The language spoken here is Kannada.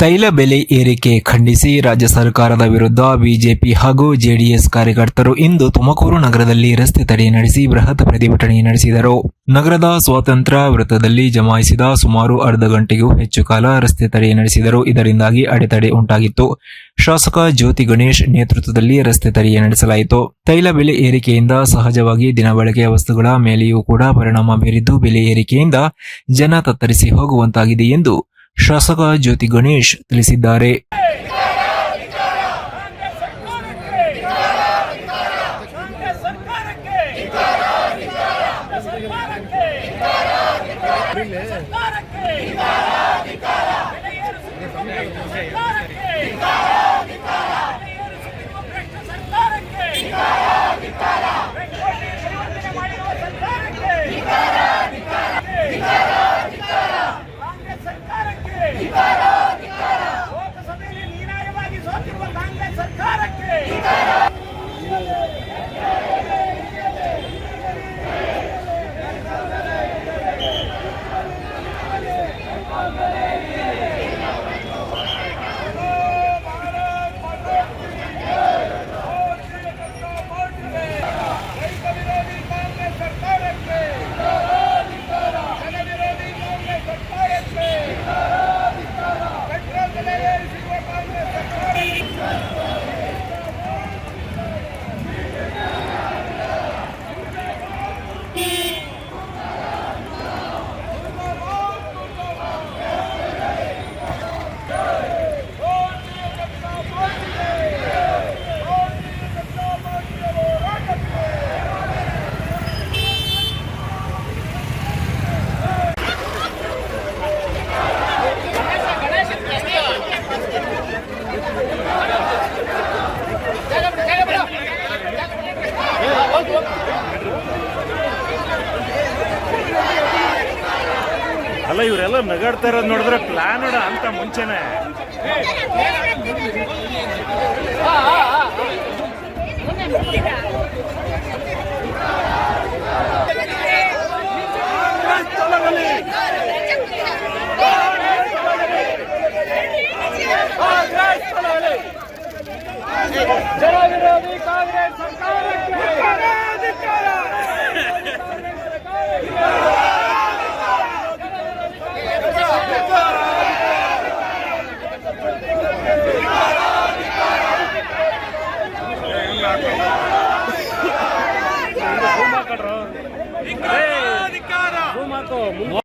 ತೈಲ ಬೆಲೆ ಏರಿಕೆ ಖಂಡಿಸಿ ರಾಜ್ಯ ಸರ್ಕಾರದ ವಿರುದ್ಧ ಬಿಜೆಪಿ ಹಾಗೂ ಜೆಡಿಎಸ್ ಕಾರ್ಯಕರ್ತರು ಇಂದು ತುಮಕೂರು ನಗರದಲ್ಲಿ ರಸ್ತೆ ತಡೆ ನಡೆಸಿ ಬೃಹತ್ ಪ್ರತಿಭಟನೆ ನಡೆಸಿದರು. ನಗರದ ಸ್ವಾತಂತ್ರ್ಯ ವೃತ್ತದಲ್ಲಿ ಜಮಾಯಿಸಿದ ಸುಮಾರು ಅರ್ಧ ಗಂಟೆಗೂ ಹೆಚ್ಚು ಕಾಲ ರಸ್ತೆ ತಡೆ ನಡೆಸಿದರು. ಇದರಿಂದಾಗಿ ಅಡೆತಡೆ ಉಂಟಾಗಿತ್ತು. ಶಾಸಕ ಜ್ಯೋತಿ ಗಣೇಶ್ ನೇತೃತ್ವದಲ್ಲಿ ರಸ್ತೆ ತಡೆ ನಡೆಸಲಾಯಿತು. ತೈಲ ಬೆಲೆ ಏರಿಕೆಯಿಂದ ಸಹಜವಾಗಿ ದಿನಬಳಕೆಯ ವಸ್ತುಗಳ ಮೇಲೆಯೂ ಕೂಡ ಪರಿಣಾಮ ಬೀರಿದ್ದು, ಬೆಲೆ ಏರಿಕೆಯಿಂದ ಜನ ತತ್ತರಿಸಿ ಹೋಗುವಂತಾಗಿದೆ ಎಂದು ಶಾಸಕ ಜ್ಯೋತಿ ಗಣೇಶ್ ತಿಳಿಸಿದ್ದಾರೆ. ಕಾಂಗ್ರೆಸ್ ಸರ್ಕಾರಕ್ಕೆ Amen. ಅಲ್ಲ ಇವರೆಲ್ಲ ನಗಾಡ್ತಾ ಇರೋದು ನೋಡಿದ್ರೆ ಪ್ಲಾನ್ ಅಂತ ಮುಂಚೆನೆ Oh.